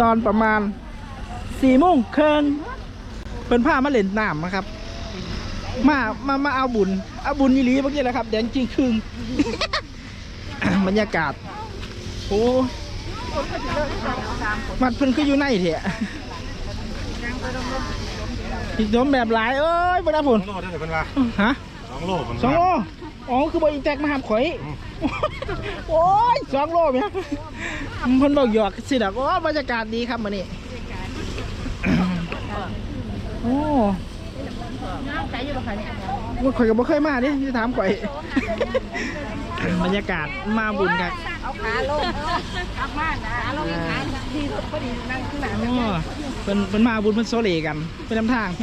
ตอนประมาณสี่โมงครึ่งเป็นผ้ามาเล่นน้ำนะครับ มามามาเอาบุญเอาบุญยี่ลีเมื่อกี้แหละครับแดงจริงครึ่งบรรยากาศโอ้มัดเพิ่นคืออยู่ในเถอะอีกโดมแบบหลายเอ้ยบรรดาผสอลงโลได้แต่เป็นว่าฮะสองโลมันสองโล อ๋อคือบออีแตกมาหามข่อย โอ้ยสองโลเมียมันเพิ่นบอกหยอกสิดอกโอ้บรรยากาศดีครับมื้อนี้โอ้ว่าข่อยก็บ่เคยมาดิจะถามข่อย บรรยากาศมาบุญครับเอาขาลงกลับมานะขาลงอีกขาดีสุดพอดีนั่งข้างหลังโอ้เป็นเป็นมาบุญเป็นโซเลกันเป็นนำทางธ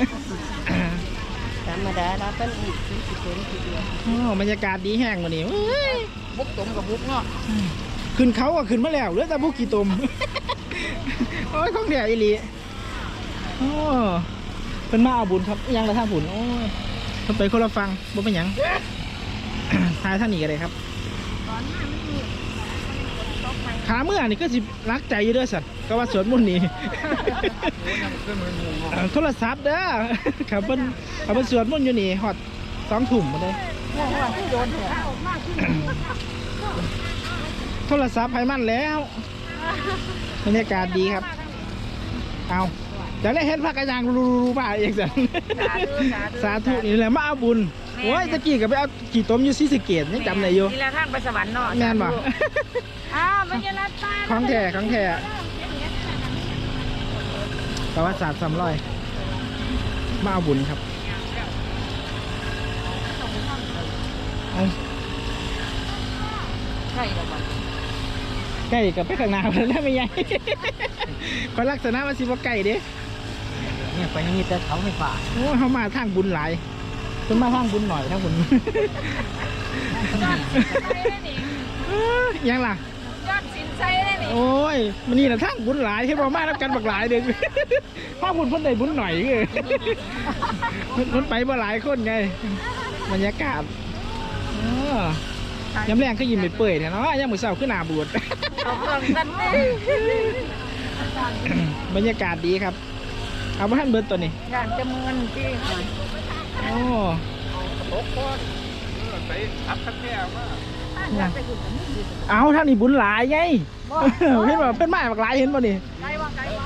รรมดาเราเป็นอีกสิบคนทีเดียวโอ้บรรยากาศดีแห้งมื้อนี้เอ้ยบุกตมกับบุกเนาะขึ้นเขาก็ขึ้นมาแล้วเหลือแต่บุกกี่ตุ่มโอ้ยของเดียวอีหลีโอ้เป็นมาเอาบุญครับอิหยังละท่าบุญโอ้ยเพิ่นไปคนละฟังบ่เป็นหยังทายท่านนี่กันเลยครับ ขาเมื่อนี่ก็สิรักใจอยู่เด้วยสัตว์ก็ว่าสวนมุ่นต์นี่เอ่อโทรศัพท์เด้อครับเพิ่นครับเพิ่นสวนมุ่นต์อยู่นี่ฮอดสองถุ่มมาเลยหัวหัวที่โดนเถอะโทรศัพท์ให้มันแล้วบรรยากาศดีครับ เอาเดี๋ยวได้เห็นพระกระยางรูรูป่าเองสันสาธุนี่แหละมาเอาบุญ โอ้ยตะกี้ก็ไปเอากี่ต้มอยู่ซีสะเกตยังจำได้อยู่ นี่แหละทางไปสวรรค์เนาะแม่นบ่ อ้าวมันจะรัดตาของแท้ของแท้ประวัติศาสตร์ซ้ำร้อยมาเอาบุญครับเอาใช่แล้วมันไก่กับไปข้างหน้าแล้วไม่ใหญ่ คนลักษณะว่าสิบ่ไก่เด้เนี่ยไปนี่แต่เขาไม่ฝ่าโอ้ยเขามาทางบุญหลาย คนมาทางบุญหน่อยทางบุญเอ้ยยังล่ะยอดสินใจได้นี่โอ้ยมันนี่นะทางบุญหลายให้บอกมาแล้วกันบักหลายเด้อถ้าบุญเพิ่นได้บุญหน่อยเออเพิ่นเพิ่นไปบ่หลายคนไงบรรยากาศเออยำแรงก็ยิ้มไปเปื่อยๆเนี่ยเนาะยามมื้อเช้าขึ้นหน้าบูดเอาเครื่องกันนี่บรรยากาศดีครับ เอาบ่ทันเบิดตัวนี้งานจะเงินที่ โอ้ไปอัพทักแก้วมาเอาท่านนี่บุญหลายไงเห็นบ่เพิ่นมาบักหลายเห็นบ่นี่ไกลว่าไกลว่า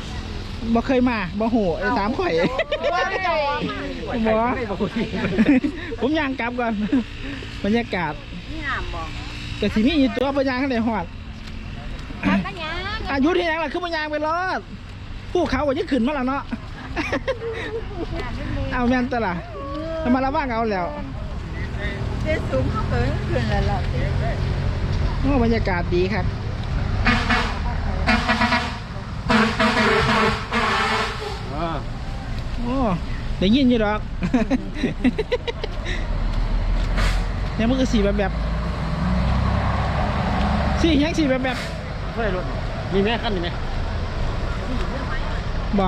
บ่เคยมาบ่โหไอ้ถามข่อยว่าไม่ได้บ่ผมย่างกลับก่อนบรรยากาศนี่ห้ามบอกแต่สิมีอยู่ตัวบ่ย่างข้างในฮอดทักกันยังอายุที่ยังล่ะคือบ่ย่างไปรอดผู้เขาก็ยังขึ้นมาแล้วเนาะเอาแม่นตะล่ะ ทำมาละว่างเอาแล้วเจ๊สูงเขาเกินขึ้นแล้วล่ะโอ้บรรยากาศดีครับอ่าโอ้ได้ยินอยู่ดอกยังมันก็สีแบบแบบสียังสีแบบแบบเฮ้ยรถมีแม่ขั้นมีไหมบ่